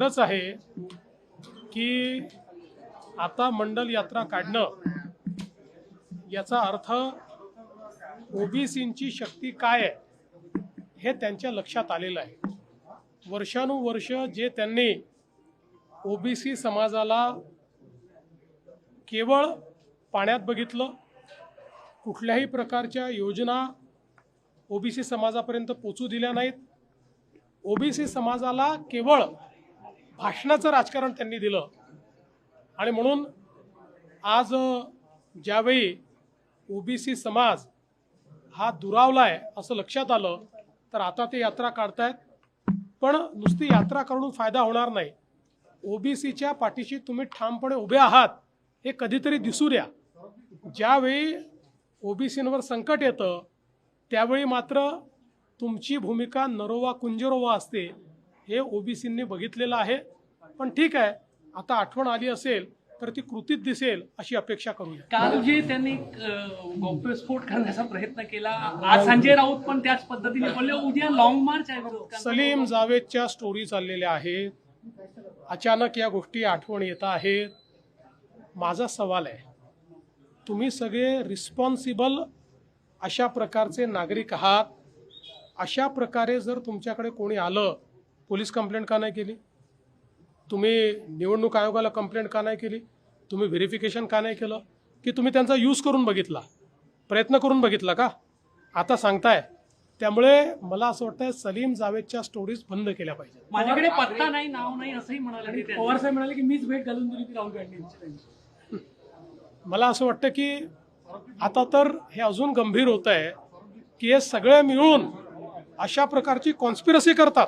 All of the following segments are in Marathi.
खरंच आहे की आता मंडल यात्रा काढणं याचा अर्थ ओबीसींची शक्ती काय आहे हे त्यांच्या लक्षात आलेलं आहे. वर्षानुवर्ष जे त्यांनी ओबीसी समाजाला केवळ पाण्यात बघितलं कुठल्याही प्रकारच्या योजना ओबीसी समाजापर्यंत पोचू दिल्या नाहीत. ओबीसी समाजाला केवळ भाषणाचं राजकारण त्यांनी दिलं. आणि म्हणून आज अ, ज्यावेळी ओबीसी समाज हा दुरावला आहे असं लक्षात आलं तर आता ते यात्रा काढतायत. पण नुसती यात्रा करून फायदा होणार नाही. ओबीसीच्या पाठीशी तुम्ही ठामपणे उभे आहात हे कधीतरी दिसू द्या. ज्यावेळी ओबीसींवर संकट येतं त्यावेळी मात्र तुमची भूमिका नरोवा कुंजरोवा असते. हे ओबीसींनी बघितलेलं आहे. पण ठीक आहे आता आठवण आली असेल तर ती कृतीत दिसेल अशी अपेक्षा करूया. काल जे त्यांनी गौप्यस्फोट करण्याचा प्रयत्न केला. आज संजय राऊत पण त्याच पद्धतीने बोलले. उद्या लॉंग मार्च आहे. सलीम जावेदच्या स्टोरी चाललेल्या आहेत. अचानक या गोष्टी आठवण येत आहेत. माझा सवाल आहे तुम्ही सगळे रिस्पॉन्सिबल अशा प्रकारचे नागरिक आहात? अशा प्रकारे जर तुमच्याकडे कोणी आलं पोलीस कंप्लेंट का नाही केली? तुम्ही निवडणूक आयोगाला कंप्लेंट का नाही केली? तुम्ही व्हेरिफिकेशन का नाही केलं? की तुम्ही त्यांचा यूज करून बघितला? प्रयत्न करून बघितला का? आता सांगताय. त्यामुळे मला असं वाटतं सलीम जावेदच्या स्टोरीज बंद केल्या पाहिजेत. माझ्याकडे पत्ता नाही नाव नाही असंही म्हणाले. पवार साहेब म्हणाले की मीच भेट घालून दिली राहुल गांधी मला असं वाटतं की आता तर हे अजून गंभीर होत आहे की हे सगळे मिळून अशा प्रकारची कॉन्स्पिरसी करतात.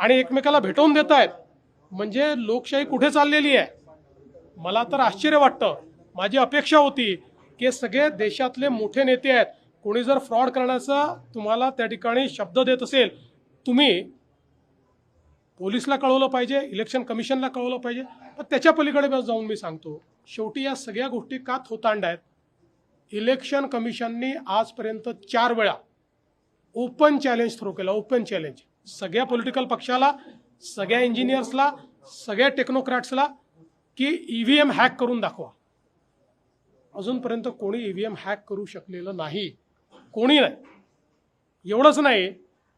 आणि एकमेकाला भेटवून देत आहेत. म्हणजे लोकशाही कुठे चाललेली आहे? मला तर आश्चर्य वाटतं. माझी अपेक्षा होती की सगळे देशातले मोठे नेते आहेत. कोणी जर फ्रॉड करण्याचा तुम्हाला त्या ठिकाणी शब्द देत असेल तुम्ही पोलिसला कळवलं पाहिजे इलेक्शन कमिशनला कळवलं पाहिजे. पण त्याच्या पलीकडे बस जाऊन मी सांगतो शेवटी या सगळ्या गोष्टी का थोतांड आहेत? इलेक्शन कमिशननी आजपर्यंत चार वेळा ओपन चॅलेंज थ्रो केला ओपन चॅलेंज सगळ्या पॉलिटिकल पक्षाला सगळ्या इंजिनियर्सला सगळ्या टेक्नोक्रॅट्सला की ई व्ही एम हॅक करून दाखवा. अजूनपर्यंत कोणी ई व्ही एम हॅक करू शकलेलं नाही. कोणी नाही. एवढंच नाही.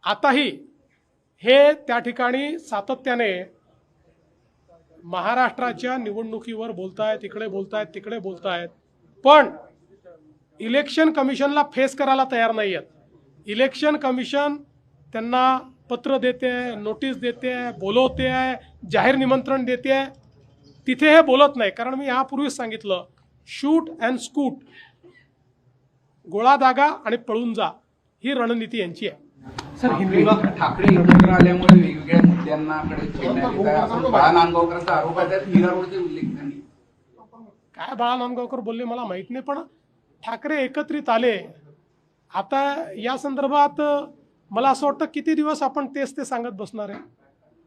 आताही हे त्या ठिकाणी सातत्याने महाराष्ट्राच्या निवडणुकीवर बोलतायत इकडे बोलतायत तिकडे बोलतायत. पण इलेक्शन कमिशनला फेस करायला तयार नाही आहेत इलेक्शन कमिशन त्यांना पत्र देते आहे नोटीस देते आहे बोलवते आहे जाहीर निमंत्रण देते आहे तिथे हे बोलत नाही कारण मी यापूर्वीच सांगितलं शूट अँड स्कूट गोळा दागा आणि पळून जा ही रणनीती यांची आहे. सर ठाकरे एकत्र आल्यामुळे वेगवेगळ्या आरोप उल्लेख त्यांनी काय बाळा नांदगावकर बोलले मला माहीत नाही पण ठाकरे एकत्रित आले. आता या संदर्भात मला असं वाटतं किती दिवस आपण तेच ते सांगत बसणार आहे.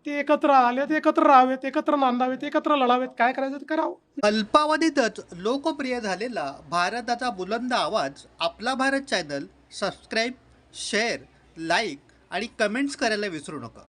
ते एकत्र आले ते एकत्र राहावेत एकत्र नांदावेत एकत्र लढावेत काय करायचं ते करावं. अल्पावधीतच लोकप्रिय झालेला भारताचा बुलंद आवाज आपला Bharat channel subscribe share like आणि कमेंट्स करायला विसरू नका.